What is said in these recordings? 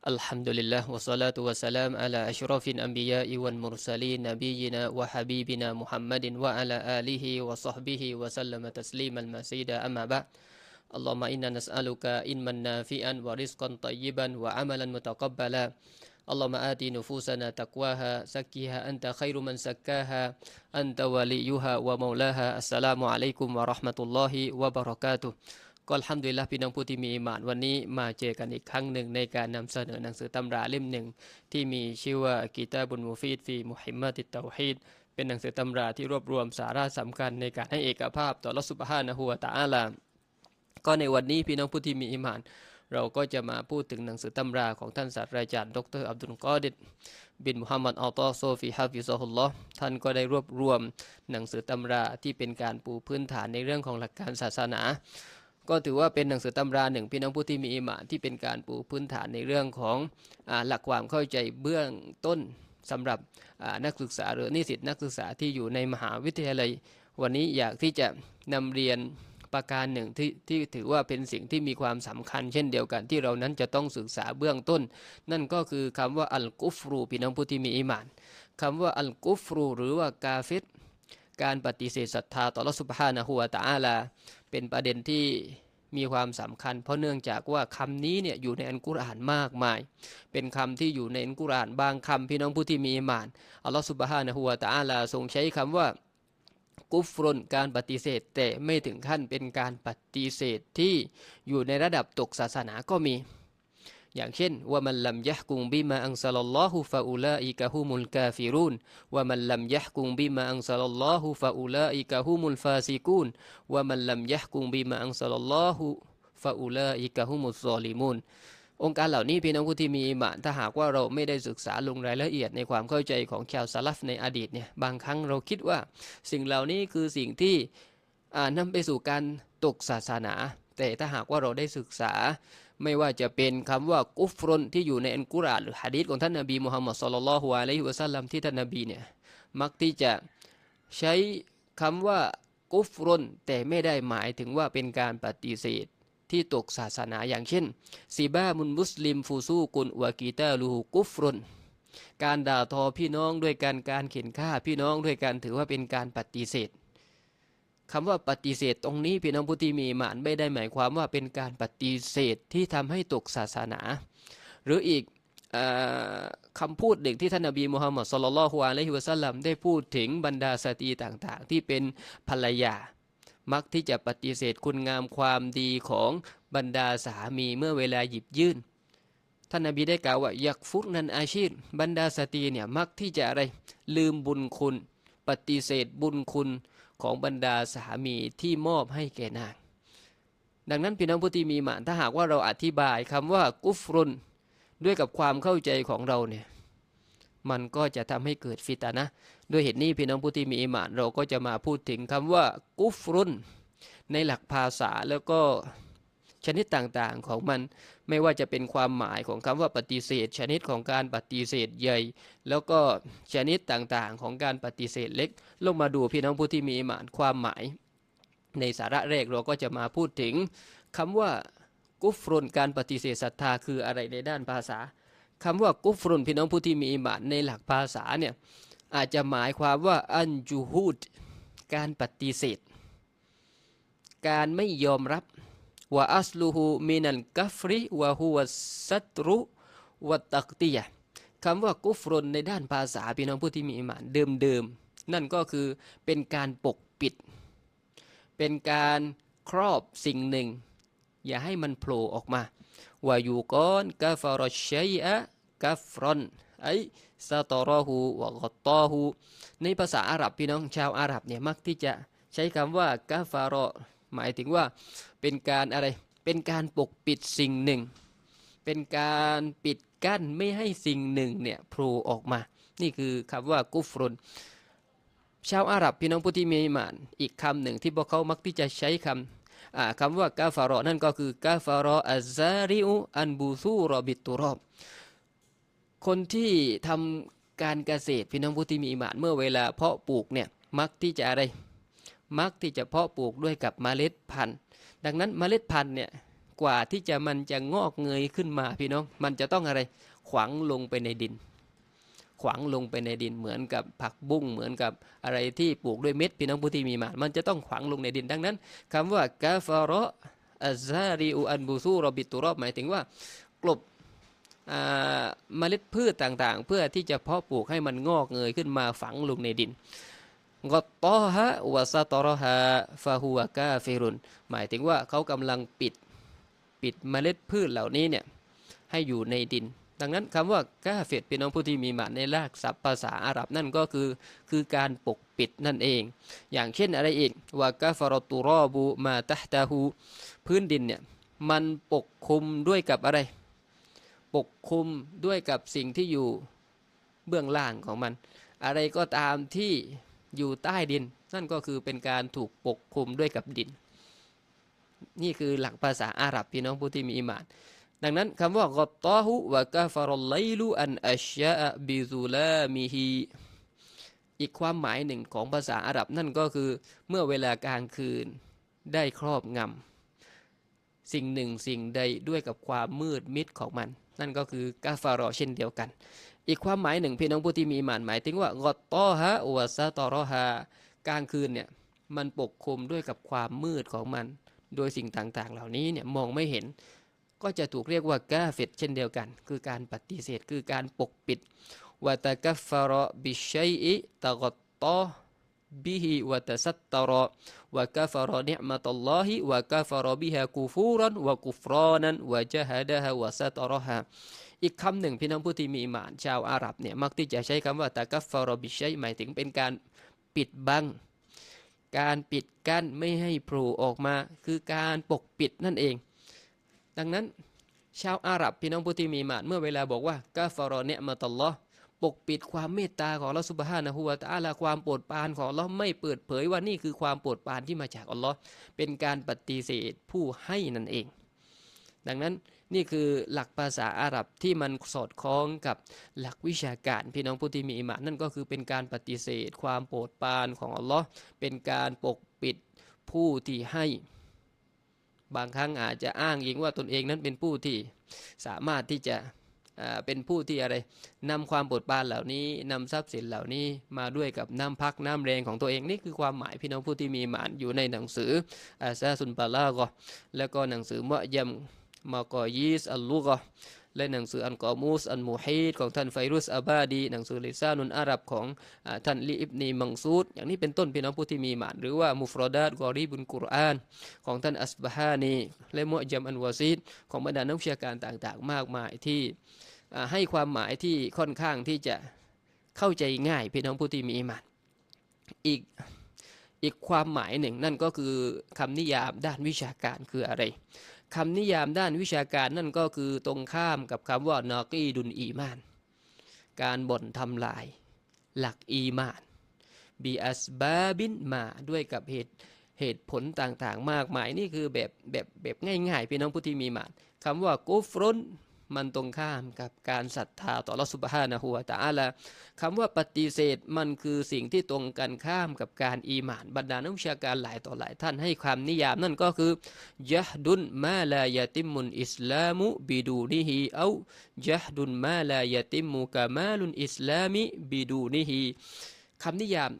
الحمد لله والصلاة والسلام على أشرف الأنبياء والمرسلين نبينا وحبيبنا محمد وعلى آله وصحبه وسلم تسليما مزيدا أما بعد اللهم إنا نسألك علما نافعا ورزقا طيبا وعملا متقبلا اللهم آت نفوسنا تقواها زكها أنت خير من زكاها أنت وليها ومولاها السلام عليكم ورحمة الله وبركاته ก็ทำด้วยละพี่น้องผู้ที่มีอิมานวันนี้มาเจอกันอีกครั้งหนึ่งในการนำเสนอหนังสือตำราเล่มหนึ่ง ที่มีชื่อว่ากีตาบุญมูฟีดฟีมุฮิมมัติเตาฮีดเป็นหนังสือตำราที่รวบรวมสาระสำคัญในการให้เอกภาพต่อรัสุบฮานะฮัวตาอาลาก็ในวันนี้พี่น้องผู้ที่มีอิมาน เราก็จะมาพูดถึงหนังสือตำราของท่านศาสตราจารย์ ดรอับดุลกอดิดบินมุฮัมมัดอัลตอโซฟีฮาฟิซอฮุลลอฮ์ท่านก็ได้รวบรวมหนังสือตำราที่เป็นการปูพื้นฐานในเรื่องของหลักการศาสนา ก็ถือว่าเป็นหนังสือตำราหนึ่งพี่น้องผู้ที่มีอิมานที่เป็นการปูพื้นฐานในเรื่องของอหลักความเข้าใจเบื้องต้นสำหรับนักศึกษาหรือนิสิตนักศึกษาที่อยู่ในมหาวิทยาลัย วันนี้อยากที่จะนำเรียนประการหนึ่งที่ที่ถือว่าเป็นสิ่งที่มีความสำคัญ เช่นเดียวกันที่เรานั้นจะต้องศึกษาเบื้องต้น นั่นก็คือคำว่าอัลกุฟรูพี่น้องผู้ที่มีอิมานคำว่าอัลกุฟรูหรือว่ากาฟิด การปฏิเสธศรัทธาต่อรัสุภานะฮัวตาอาลา เป็นประเด็นที่มีความสำคัญ เพราะเนื่องจากว่าคำนี้เนี่ยอยู่ในอันกุรอานมากมาย เป็นคำที่อยู่ในอันกุรอานบางคำพี่น้องผู้ที่มีอิมานอัลลอฮฺสุบฮานะฮูวาตาอาลาทรงใช้คำว่ากุฟรนการปฏิเสธ แต่ไม่ถึงขั้นเป็นการปฏิเสธที่อยู่ในระดับตกศาสนาก็มี อย่างเช่นว่ามันลัมยะกุงบิมาอังซัลลอฮุฟาอุลาอิกะฮุมุลกาฟิรุนว่ามันลัมยะกุงบิมาอังซัลลอฮุฟาอุลาอิกะฮุมุลฟาซิกูนว่ามันลัมยะกุงบิมาอังซัลลอฮุฟาอุลาอิกะฮุมุลซอลิมุนองค์การเหล่านี้พี่น้องผู้ที่มีอิมานถ้าหากว่าเราไม่ได้ศึกษาลงรายละเอียดในความเข้าใจของชาวซาลฟในอดีตเนี่ยบางครั้งเราคิดว่า สิ่งเหล่านี้คือสิ่งที่นำไปสู่การตกศาสนา แต่ถ้าหากว่าเราได้ศึกษา ไม่ว่าจะเป็นคำว่ากุฟรนที่อยู่ในอันกุรอานหรือฮะดีษของท่านนบีมุฮัมมัดสุลลัลฮุอะลัยฮิวะสัลลัมที่ท่านนบีเนี่ยมักที่จะใช้คำว่ากุฟรนแต่ไม่ได้หมายถึงว่าเป็นการปฏิเสธที่ตกศาสนาอย่างเช่นซีบ้ามุนมุสลิมฟูซูกุนวากีตาลูกุฟรนการด่าทอพี่น้องด้วยการการเข็นฆ่าพี่น้องด้วยการถือว่าเป็นการปฏิเสธ คำว่าปฏิเสธตรงนี้พี่น้องผู้ที่มีหมานไม่ได้หมายความว่าเป็นการปฏิเสธที่ทำให้ตกศาสนา หรืออีกคำพูดหนึ่งที่ท่านนบีมุฮัมมัดสุลลัลฮุอะลัยฮิวะสัลลัมได้พูดถึงบรรดาสตรีต่างๆ ที่เป็นภรรยา มักที่จะปฏิเสธคุณงามความดีของบรรดาสามีเมื่อเวลาหยิบยื่น ท่านนบีได้กล่าวว่ายักฟุกนันอาชีพบรรดาสตรีเนี่ยมักที่จะอะไรลืมบุญคุณ ปฏิเสธบุญคุณของบรรดาสามีที่มอบให้แก่นาง ดังนั้นพี่น้องผู้ที่มีหมานถ้าหากว่าเราอธิบายคำว่ากุฟรุนด้วยกับความเข้าใจของเราเนี่ยมันก็จะทำให้เกิดฟิตนะ ด้วยเหตุนี้พี่น้องผู้ที่มีอิมานเราก็จะมาพูดถึงคำว่ากุฟรุนในหลักภาษาแล้วก็ ชนิดต่างๆของมัน ไม่ว่าจะเป็นความหมายของคำว่าปฏิเสธ ชนิดของการปฏิเสธใหญ่ แล้วก็ชนิดต่างๆของการปฏิเสธเล็ก ลงมาดูพี่น้องผู้ที่มีอิมานความหมาย ในสาระแรกเราก็จะมาพูดถึงคำว่ากุฟรุนการปฏิเสธศรัทธาคืออะไรในด้านภาษาคำว่ากุฟรุนพี่น้องผู้ที่มีอิมานในหลักภาษาเนี่ยอาจจะหมายความว่าอันจูฮูดการปฏิเสธ การไม่ยอมรับ วะอัสลูฮูมินัลกัฟริวะฮุวัสัตรุวะตักตียะคำว่ากุฟรนในด้านภาษาพี่น้องผู้ที่มีอิมานเดิมๆ นั่นก็คือเป็นการปกปิด เป็นการครอบสิ่งหนึ่ง อย่าให้มันโผล่ออกมาวายูกอนกาฟารชัยอะกาฟรอนไอซาตอรอฮูวะกตอฮูในภาษาอาหรับพี่น้องชาวอาหรับเนี่ยมักที่จะใช้คำว่ากาฟารอ หมายถึงว่าเป็นการอะไร เป็นการปกปิดสิ่งหนึ่ง เป็นการปิดกั้นไม่ให้สิ่งหนึ่งเนี่ยโผล่ออกมา นี่คือคำว่ากุฟรุน ชาวอาหรับพี่น้องผู้ที่มีอิมาน อีกคำหนึ่งที่พวกเขามักที่จะใช้คำคำว่ากาฟารอนั่นก็คือกาฟารออัซาริอุอันบูซูรอบิตุรอบ คนที่ทำการเกษตรพี่น้องผู้ที่มีอิมานเมื่อเวลาเพาะปลูกเนี่ยมักที่จะอะไร มักที่จะเพาะปลูกด้วยกับเมล็ดพันธุ์ ดังนั้นเมล็ดพันธุ์เนี่ยกว่าที่จะมันจะงอกเงยขึ้นมาพี่น้อง มันจะต้องอะไรขวางลงไปในดิน ขวางลงไปในดินเหมือนกับผักบุ้งเหมือนกับอะไรที่ปลูกด้วยเม็ดพี่น้องผู้ที่มีมา มันจะต้องขวางลงในดิน ดังนั้นคำว่ากาฟาระอัซาริอุอันบูซูรบิตุรอบหมายถึงว่ากลบเมล็ดพืชต่างๆ เพื่อที่จะเพาะปลูกให้มันงอกเงยขึ้นมาฝังลงในดิน กอตอฮะวะซาตอรฮะฟาฮัวกาเฟรุน หมายถึงว่าเขากำลังปิดปิดเมล็ดพืชเหล่านี้เนี่ยให้อยู่ในดิน ดังนั้นคำว่ากาเฟตเป็นน้องผู้ที่มีมาในรากศัพท์ภาษาอาหรับนั่นก็คือ คือการปกปิดนั่นเอง อย่างเช่นอะไรอีกว่ากาฟารตุรอบูมาตะตาฮูพื้นดินเนี่ยมันปกคลุมด้วยกับอะไร ปกคลุมด้วยกับสิ่งที่อยู่เบื้องล่างของมัน อะไรก็ตามที่ อยู่ใต้ดิน นั่นก็คือเป็นการถูกปกคลุมด้วยกับดิน นี่คือหลักภาษาอาหรับพี่น้องผู้ที่มีอิมานดังนั้นคำว่ากตอหุวะกาฟารไลลูอันอัชยะบิซูลามิฮีอีกความหมายหนึ่งของภาษาอาหรับนั่นก็คือเมื่อเวลากลางคืนได้ครอบงำ สิ่งหนึ่งสิ่งใดด้วยกับความมืดมิดของมัน นั่นก็คือกาฟารอเช่นเดียวกัน อีกความหมายหนึ่งพี่น้องผู้ที่มีหมานหมายถึงว่ากอตอฮะอวซาตอรอฮากลางคืนเนี่ยมันปกคลุมด้วยกับความมืดของมัน โดยสิ่งต่างๆ เหล่านี้เนี่ยมองไม่เห็น ก็จะถูกเรียกว่ากาเฟตเช่นเดียวกัน คือการปฏิเสธคือการปกปิดวะตะกัฟฟารบิชัยอิตะกอตะสัตอ วะกาฟารนิอ์มะตัลลอฮิวะกาฟารบิฮะกูฟูรันวะกุฟรานันวะจฮะดะฮะวะสตรอฮะอีกคำหนึ่งพี่น้องผู้ที่มีหมานชาวอาหรับเนี่ยมักที่จะใช้คำว่าตะกัฟฟารบิชัยหมายถึงเป็นการปิดบัง การปิดกั้นไม่ให้โผล่ออกมา คือการปกปิดนั่นเอง ดังนั้นชาวอาหรับพี่น้องผู้ที่มีหมานเมื่อเวลาบอกว่ากาฟารอเนมาตลอ ปกปิดความเมตตาของเราสุบฮานะฮูวาตาลาความโปรดปรานของเราไม่เปิดเผยว่านี่คือความโปรดปรานที่มาจากอัลลอฮ์เป็นการปฏิเสธผู้ให้นั่นเอง ดังนั้นนี่คือหลักภาษาอาหรับที่มันสอดคล้องกับหลักวิชาการพี่น้องผู้ที่มีอิมานนั่นก็คือเป็นการปฏิเสธ ความโปรดปรานของอัลลอฮ์เป็นการปกปิดผู้ที่ให้บางครั้งอาจจะอ้างอิงว่าตนเองนั้นเป็นผู้ที่สามารถที่จะ เป็นผู้ที่อะไรนำความปวดปานเหล่านี้นำทรัพย์สินเหล่านี้มาด้วยกับน้ำพักน้ำแรงของตัวเองนี่คือความหมายพี่น้องผู้ที่มีหมานอยู่ในหนังสืออาซาซุนปาลากอแล้วก็หนังสือมะยมมากอยีสอัลลูกอ และหนังสืออันกอมูสอันมูฮีดของท่านไฟรุสอาบาดี หนังสือลิซานุนอาหรับของท่านลีอิบนีมังซูดอย่างนี้เป็นต้นพี่น้องผู้ที่มีหมานหรือว่ามุฟรอดาตกอรีบุนกุรอาน ของท่านอัสบาฮานี และมุจัมอันวาซีดของบรรดานักวิชาการต่างๆ มากมายที่ให้ความหมายที่ค่อนข้างที่จะเข้าใจง่ายพี่น้องผู้ที่มีอิมานอีกอีกความหมายหนึ่งนั่นก็คือคำนิยามด้านวิชาการคืออะไร คำนิยามด้านวิชาการนั่นก็คือตรงข้ามกับคำว่านากีดุนอีมาน การบ่นทำลาย หลักอีมานบีอัสบาบินมาด้วยกับเหตุเหตุผลต่างๆ มากมายนี่คือแบบแบบแบบง่ายๆ พี่น้องผู้ที่มีมานคำว่ากุฟรน มันตรงข้ามกับการศรัทธาต่อลอสุบฮานะฮูวตาอัลาคำว่าปฏิเสธมันคือสิ่งที่ตรงกันข้ามกับการอีหมานบรรดานักวิชาการหลายต่อหลายท่านให้ความนิยามนั่นก็คือยะดุนมาลายติมุนอิสลามุบิดูนิฮีเอายะดุนมาลายติมุกามาลุนอิสลามิบิดูนิฮีคำนิยาม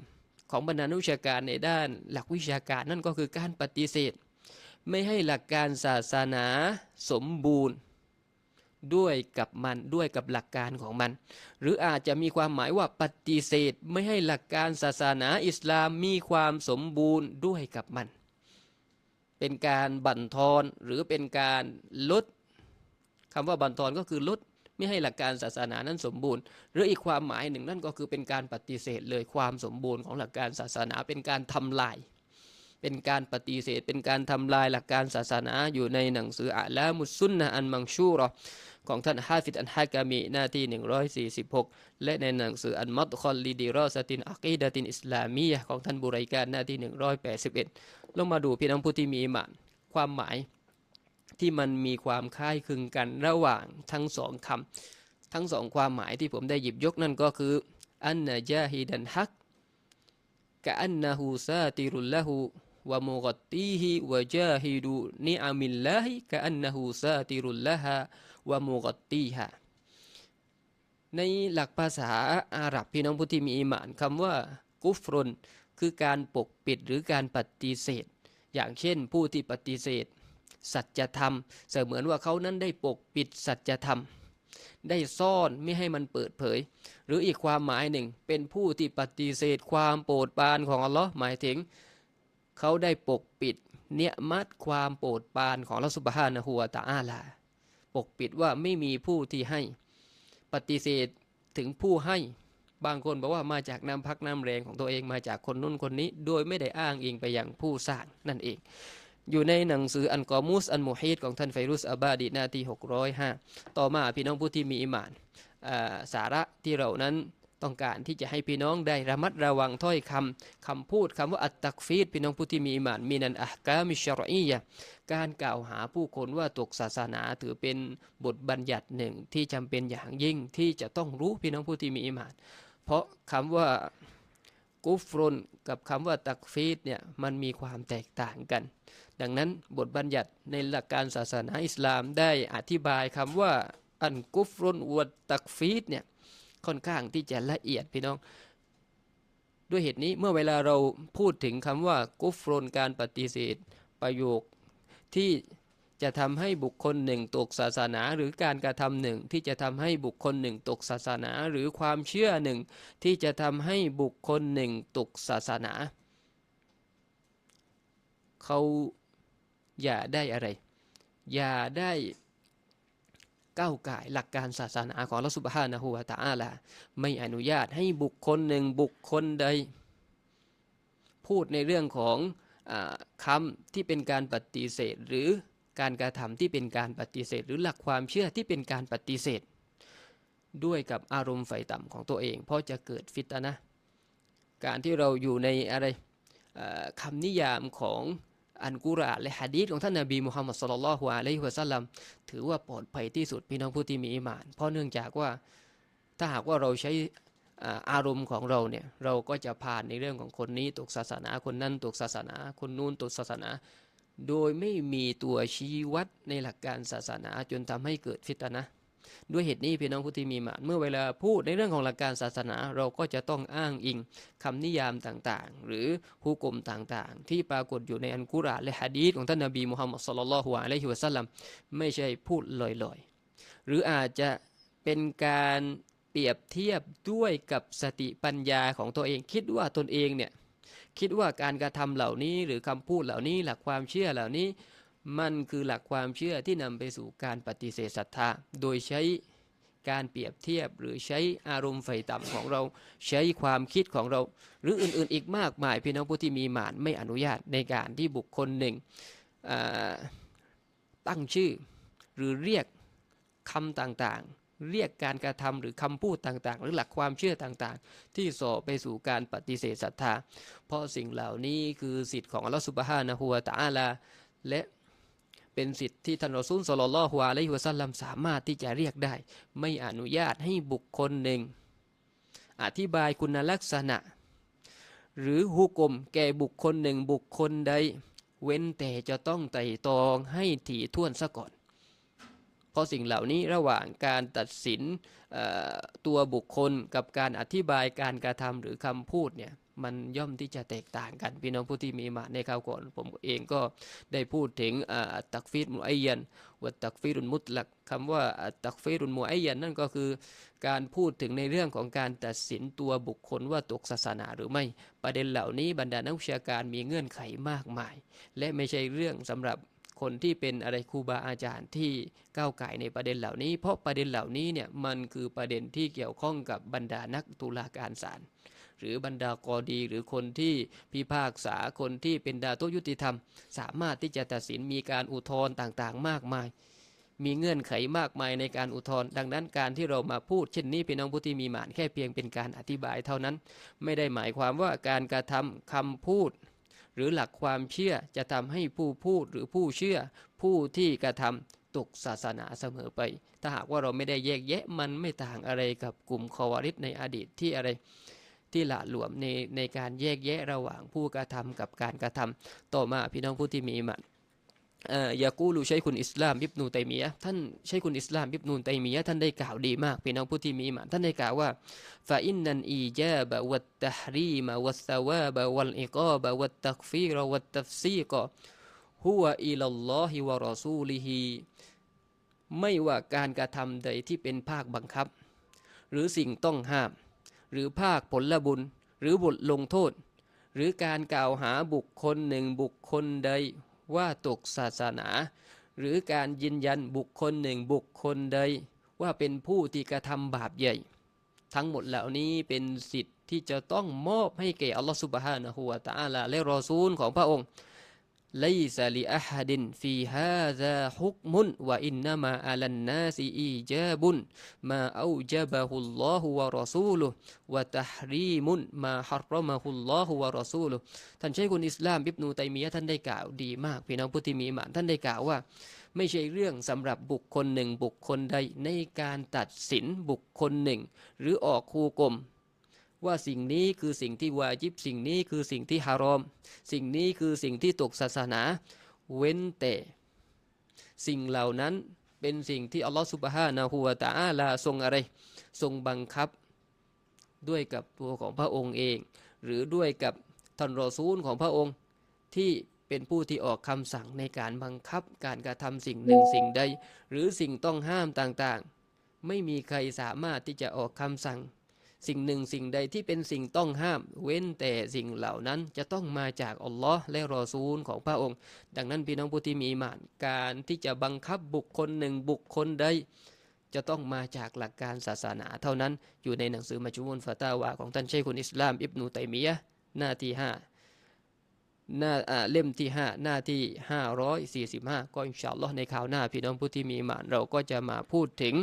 ของบรรดานักวิชาการในด้านหลักวิชาการนั่นก็คือการปฏิเสธ ไม่ให้หลักการศาสนาสมบูรณ์ ด้วยกับมันด้วยกับหลักการของมัน หรืออาจจะมีความหมายว่าปฏิเสธไม่ให้หลักการศาสนาอิสลามมีความสมบูรณ์ด้วยกับมัน เป็นการบั่นทอนหรือเป็นการลดคำว่าบั่นทอนก็คือลดไม่ให้หลักการศาสนานั้นสมบูรณ์ หรืออีกความหมายหนึ่งนั่นก็คือเป็นการปฏิเสธเลยความสมบูรณ์ของหลักการศาสนาเป็นการทำลาย เป็นการปฏิเสธ เป็นการทำลายหลักการศาสนาอยู่ในหนังสืออะลามุสซุนนะอันมังชูรอของท่านฮาฟิดอันฮากามีหน้าที่ 146 และในหนังสืออันมัดคอลลีดีรอสตินอักีดะตินอิสลามีของท่านบุไรการหน้าที่ 181 ลงมาดูพี่น้องผู้ที่มีอิมานความหมายที่มันมีความคล้ายคลึงกันระหว่างทั้งสองคำทั้งสองความหมายที่ผมได้หยิบยกนั่นก็คืออันนะจาฮิดันฮักกะอันนะฮูซาติรุลละหู วะมุกตีฮิวะจาฮิดูนิอามิลลาฮิกะอันนะฮูซาติรุลละฮะวะมุกตีฮะในหลักภาษาอาหรับพี่น้องผู้ที่มีอิมานคำว่ากุฟรนคือการปกปิดหรือการปฏิเสธ อย่างเช่นผู้ที่ปฏิเสธ สัจธรรม เสมือนว่าเขานั้นได้ปกปิดสัจธรรม ได้ซ่อนไม่ให้มันเปิดเผย หรืออีกความหมายหนึ่งเป็นผู้ที่ปฏิเสธความโปรดปรานของอัลลอฮ์หมายถึง เขาได้ปกปิดเนียมัดความโปรดปรานของอัสุบฮานะฮูวตะอาลา ปกปิดว่าไม่มีผู้ที่ให้ ปฏิเสธถึงผู้ให้ บางคนบอกว่ามาจากน้ำพักน้ำแรงของตัวเองมาจากคนนู้นคนนี้ โดยไม่ได้อ้างอิงไปยังผู้สร้างนั่นเอง อยู่ในหนังสืออันกอมุสอันมุฮีดของท่านไฟรุสอับบาดีนาที605 ต่อมาพี่น้องผู้ที่มีอิมาน สาระที่เรานั้น ต้องการที่จะให้พี่น้องได้ระมัดระวังถ้อยคำคำพูดคำว่าอัตตักฟีดพี่น้องผู้ที่มีอิมานมีนันอัฮกามิชรอียะการกล่าวหาผู้คนว่าตกศาสนาถือเป็นบทบัญญัติหนึ่งที่จำเป็นอย่างยิ่งที่จะต้องรู้พี่น้องผู้ที่มีอิมาน เพราะคำว่ากุฟรนกับคำว่าตักฟีดเนี่ยมันมีความแตกต่างกัน ดังนั้นบทบัญญัติในหลักการศาสนาอิสลามได้อธิบายคำว่าอันกุฟรนวดตักฟีดเนี่ย ค่อนข้างที่จะละเอียดพี่น้อง ด้วยเหตุนี้เมื่อเวลาเราพูดถึงคำว่ากุฟรนการปฏิเสธ ประโยคที่จะทำให้บุคคลหนึ่งตกศาสนา หรือการกระทำหนึ่งที่จะทำให้บุคคลหนึ่งตกศาสนา หรือความเชื่อหนึ่งที่จะทำให้บุคคลหนึ่งตกศาสนาเขาอย่าได้อะไร อย่าได้ ก้าวไก่ายหลักการศาสนาของรัสุบฮานะฮูวะตะอาลาไม่อนุญาตให้บุคคลหนึ่งบุคคลใด พูดในเรื่องของอคำที่เป็นการปฏิเสธ หรือการกระทำที่เป็นการปฏิเสธ หรือหลักความเชื่อที่เป็นการปฏิเสธ ด้วยกับอารมณ์ไฟต่ำของตัวเอง เพราะจะเกิดฟิตนะ การที่เราอยู่ในอะไรคำนิยามของ อันกุรอานและฮะดีษของท่านนบีมุฮัมมัดสุลลัลฮุอะลัยฮิวะสัลลัมถือว่าปลอดภัยที่สุดพี่น้องผู้ที่มีอิมาน เพราะเนื่องจากว่าถ้าหากว่าเราใช้อารมณ์ของเราเนี่ยเราก็จะผ่านในเรื่องของคนนี้ตกศาสนาคนนั้นตกศาสนา คนนู้นตกศาสนา โดยไม่มีตัวชี้วัดในหลักการศาสนาจนทำให้เกิดฟิตนะ ด้วยเหตุนี้พี่น้องผู้ที่มีมานเมื่อเวลาพูดในเรื่องของหลักการศาสนาเราก็จะต้องอ้างอิงคำนิยามต่างๆ หรือผู้กลมต่างๆ ที่ปรากฏอยู่ในอันกุรอานและฮะดีษของท่านนบีมุฮัมมัดสุลลัลฮุอะลัยฮิวะสัลลัมไม่ใช่พูดลอยๆ หรืออาจจะเป็นการเปรียบเทียบด้วยกับสติปัญญาของตัวเองคิดว่าตนเองเนี่ยคิดว่าการกระทำเหล่านี้หรือคำพูดเหล่านี้หลักความเชื่อเหล่านี้ มันคือหลักความเชื่อที่นำไปสู่การปฏิเสธศรัทธา โดยใช้การเปรียบเทียบหรือใช้อารมณ์ไฟต่ำของเราใช้ความคิดของเรา หรืออื่นๆ อีกมากมายพี่น้องผู้ที่มีหมานไม่อนุญาตในการที่บุคคลหนึ่งตั้งชื่อ หรือเรียกคำต่างๆ เรียกการกระทำหรือคำพูดต่างๆ หรือหลักความเชื่อต่างๆ ที่ส่อไปสู่การปฏิเสธศรัทธา เพราะสิ่งเหล่านี้คือสิทธิ์ของอัลลอฮฺสุบฮานะฮูวะตะอาลาและ เป็นสิทธิ์ที่ท่านรอซูลสลลลฮุอะลัยฮิวะสัลลัมสามารถที่จะเรียกได้ ไม่อนุญาตให้บุคคลหนึ่ง อธิบายคุณลักษณะ หรือหุกมแก่บุคคลหนึ่งบุคคลใด เว้นแต่จะต้องไต่ตองให้ถี่ถ้วนซะก่อน เพราะสิ่งเหล่านี้ระหว่างการตัดสินตัวบุคคลกับการอธิบายการกระทำหรือคำพูดเนี่ย มันย่อมที่จะแตกต่างกันพี่น้องผู้ที่มีมาในคราวก่อน ผมเองก็ได้พูดถึงตักฟีรมุอัยยันวัตักฟีรุนมุตลักคำว่าตักฟีรุนมุอัยยันนั่นก็คือ การพูดถึงในเรื่องของการตัดสินตัวบุคคลว่าตกศาสนาหรือไม่ ประเด็นเหล่านี้บรรดานักวิชาการมีเงื่อนไขมากมาย และไม่ใช่เรื่องสำหรับคนที่เป็นอะไรครูบาอาจารย์ที่ก้าวไก่ในประเด็นเหล่านี้ เพราะประเด็นเหล่านี้เนี่ยมันคือประเด็นที่เกี่ยวข้องกับบรรดานักตุลาการศาล หรือบรรดากอดี หรือคนที่พิพากษาคนที่เป็นดาตุยุติธรรม สามารถที่จะตัดสินมีการอุทธรณ์ต่างๆ มากมาย มีเงื่อนไขมากมายในการอุทธรณ์ดังนั้นการที่เรามาพูด เช่นนี้พี่น้องผู้ที่มีหมานแค่เพียงเป็นการอธิบายเท่านั้น ไม่ได้หมายความว่าการกระทำคำพูด หรือหลักความเชื่อจะทำให้ผู้พูดหรือผู้เชื่อ ผู้ที่กระทำตกศาสนาเสมอไป ถ้าหากว่าเราไม่ได้แยกแยะมันไม่ต่างอะไรกับกลุ่มคอวาริสในอดีตที่อะไร ที่หละหลวมในในการแยกแยะระหว่างผู้กระทำกับการกระทำต่อมาพี่น้องผู้ที่มีมันยากูลูใช้คุณอิสลามอิบนูไตมียะท่านใช้คุณอิสลามอิบนูไตมียะท่านได้กล่าวดีมากพี่น้องผู้ที่มีมันท่านได้กล่าวว่าฟาอินนันอีจาบะวัตตะฮรีมะวัตสวาบะวัลอิกาบะวัตตักฟีรวัตตัฟซีกฮุวอิลลอฮิวะรอซูลิฮิไม่ว่าการกระทำใดที่เป็นภาคบังคับ หรือสิ่งต้องห้าม หรือภาคผลบุญ หรือบทลงโทษ หรือการกล่าวหาบุคคลหนึ่งบุคคลใดว่าตกศาสนา หรือการยืนยันบุคคลหนึ่งบุคคลใด ว่าเป็นผู้ที่กระทำบาปใหญ่ ทั้งหมดเหล่านี้เป็นสิทธิ์ที่จะต้องมอบให้แก่อัลลอฮฺสุบฮานะฮูวะตะอาลาและรอซูลของพระองค์ ليس لأحد في هذا حكم وإنما على الناس إيجاب ما أوجبه الله ورسوله وتحريم ما حرمه الله ورسوله ท่านใช้คุณอิสลามบิบนูไตมียะท่านได้กล่าวดีมากพี่น้องผู้ที่มีหมานท่านได้กล่าวว่า ไม่ใช่เรื่องสำหรับบุคคลหนึ่งบุคคลใดในการตัดสินบุคคลหนึ่ง หรือออกคูกลม ว่าสิ่งนี้คือสิ่งที่วาจิบ สิ่งนี้คือสิ่งที่ฮารอม สิ่งนี้คือสิ่งที่ตกศาสนา เว้นแต่ สิ่งเหล่านั้นเป็นสิ่งที่อัลลอฮฺสุบฮานะฮูวาตาอาลาทรงอะไร ทรงบังคับด้วยกับตัวของพระองค์เอง หรือด้วยกับท่านรอซูลของพระองค์ที่เป็นผู้ที่ออกคำสั่งในการบังคับการกระทำสิ่งหนึ่งสิ่งใด หรือสิ่งต้องห้ามต่างๆ ไม่มีใครสามารถที่จะออกคำสั่ง สิ่งหนึ่งสิ่งใดที่เป็นสิ่งต้องห้าม เว้นแต่สิ่งเหล่านั้นจะต้องมาจากอัลลอฮ์และรอซูลของพระองค์ ดังนั้นพี่น้องผู้ที่มีมานการที่จะบังคับบุคคลหนึ่งบุคคลใดจะต้องมาจากหลักการศาสนาเท่านั้น อยู่ในหนังสือมัจุมุนฟาตาวาของท่านเชคุนอิสลาม อิบนูตัยมียะหน้าที่ห้า หน้าเล่มที่ 5 หน้าที่ 545 ก็อินชาอัลลอฮ์ในข่าวหน้าพี่น้องผู้ที่มีมานเราก็จะมาพูดถึง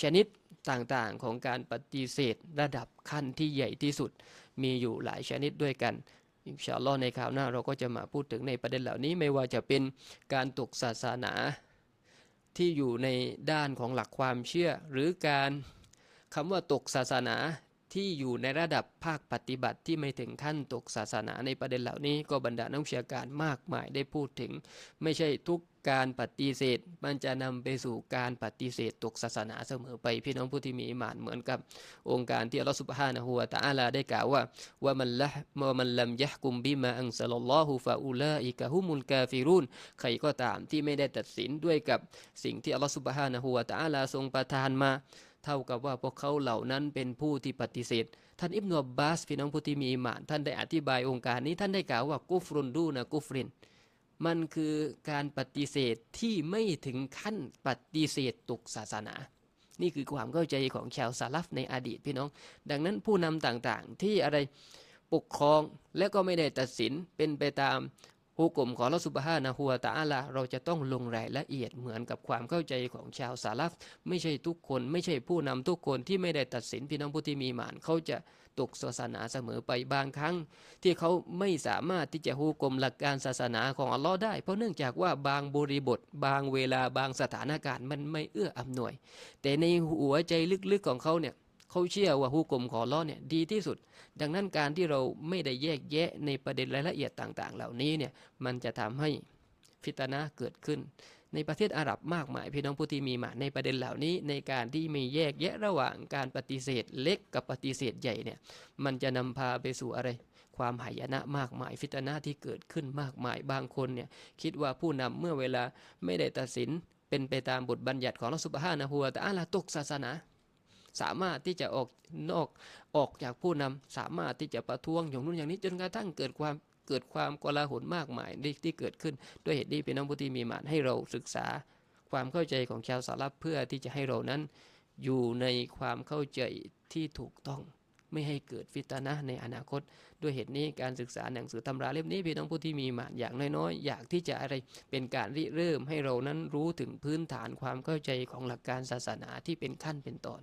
ชนิดต่างๆของการปฏิเสธระดับขั้นที่ใหญ่ที่สุด มีอยู่หลายชนิดด้วยกันอินชาอัลลอฮ์ในคราวหน้าเราก็จะมาพูดถึงในประเด็นเหล่านี้ไม่ว่าจะเป็นการตกศาสนาที่อยู่ในด้านของหลักความเชื่อ หรือการคำว่าตกศาสนา ที่อยู่ในระดับภาคปฏิบัติที่ไม่ถึงขั้นตกศาสนาในประเด็นเหล่านี้ก็บรรดานักวิชาการมากมายได้พูดถึง ไม่ใช่ทุกการปฏิเสธ มันจะนำไปสู่การปฏิเสธตกศาสนาเสมอไปพี่น้องผู้ที่มีอิมานเหมือนกับองค์การที่อัลลอฮฺสุบฮานะฮูวะตะอาลาได้กล่าวว่าว่ามันละว่ามันลัมยะกุมบิมาอังซัลลอฮุฟาอูลาอิกะฮุมุลกาฟิรุนใครก็ตามที่ไม่ได้ตัดสินด้วยกับสิ่งที่อัลลอฮฺสุบฮานะฮูวะตะอาลาทรงประทานมา เท่ากับว่าพวกเขาเหล่านั้นเป็นผู้ที่ปฏิเสธ ท่านอิบนาบาสพี่น้องผู้ที่มีอิมาน ท่านได้อธิบายองค์การนี้ท่านได้กล่าวว่ากุฟรุนดูนะกุฟริน มันคือการปฏิเสธที่ไม่ถึงขั้นปฏิเสธตกศาสนา นี่คือความเข้าใจของชาวซาลฟในอดีตพี่น้อง ดังนั้นผู้นำต่างๆ ที่อะไรปกครองและก็ไม่ได้ตัดสินเป็นไปตาม ฮุกกลมของลอสุบฮานะฮัวตาอัลาเราจะต้องลงรายละเอียดเหมือนกับความเข้าใจของชาวสาลัฟไม่ใช่ทุกคน ไม่ใช่ผู้นำทุกคนที่ไม่ได้ตัดสินพี่น้องผู้ที่มีหมานเขาจะตกศาสนาเสมอไปบางครั้ง ที่เขาไม่สามารถที่จะฮูกกลมหลักการศาสนาของอัลลอฮ์ได้ เพราะเนื่องจากว่าบางบริบท บางเวลาบางสถานการณ์มันไม่เอื้ออำนวย แต่ในหัวใจลึกๆของเขาเนี่ย เขาเชื่อว่าฮุกกลมของลอเนี่ยดีที่สุด ดังนั้นการที่เราไม่ได้แยกแยะในประเด็นรายละเอียดต่างๆ เหล่านี้เนี่ยมันจะทำให้ฟิตนะเกิดขึ้น ในประเทศอาหรับมากมายพี่น้องผู้ที่มีมาในประเด็นเหล่านี้ในการที่ไมีแยกแยะระหว่างการปฏิเสธเล็กกับปฏิเสธใหญ่เนี่ยมันจะนำพาไปสู่อะไร ความหายนะมากมาย ฟิตนะที่เกิดขึ้นมากมายบางคนเนี่ยคิดว่าผู้นำเมื่อเวลาไม่ได้ตัดสินเป็นไปตามบทบัญญัติของรัสุบฮานะฮัวแต่อาลาตกศาสนา สามารถที่จะออกนอกออกจากผู้นำสามารถที่จะประท้วงอย่างนู้นอย่างนี้จนกระทั่งเกิดความเกิดความกลาหลมากมายที่เกิดขึ้น ด้วยเหตุนี้เป็นน้องผู้ที่มีมานให้เราศึกษา ความเข้าใจของชาวสารับเพื่อที่จะให้เรานั้น อยู่ในความเข้าใจที่ถูกต้องไม่ให้เกิดฟิตนะในอนาคต ด้วยเหตุนี้การศึกษาหนังสือตำราเล่มนี้พี่น้องผู้ที่มีมานอย่างน้อยๆ อยากที่จะอะไรเป็นการริเริ่มให้เรานั้นรู้ถึงพื้นฐานความเข้าใจของหลักการศาสนาที่เป็นขั้นเป็นตอน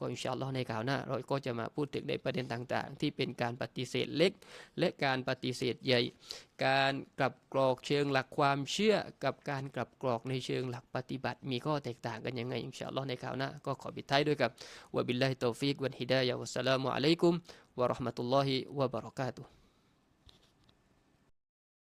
ก็อินชาอัลลอฮ์ในข่าวหน้า เราก็จะมาพูดถึงในประเด็นต่างๆ ที่เป็นการปฏิเสธเล็ก และการปฏิเสธใหญ่ การกลับกรอกเชิงหลักความเชื่อ กับการกลับกรอกในเชิงหลักปฏิบัติ มีข้อแตกต่างกันยังไงอินชาอัลลอฮ์ในข่าวหน้าก็ขอปิดท้ายด้วยกับวะบิลลาฮิตอฟิกวันฮิดายะวัสสลามุอะลัยกุมวะเราะห์มะตุลลอฮิวะบะเราะกาตุฮ์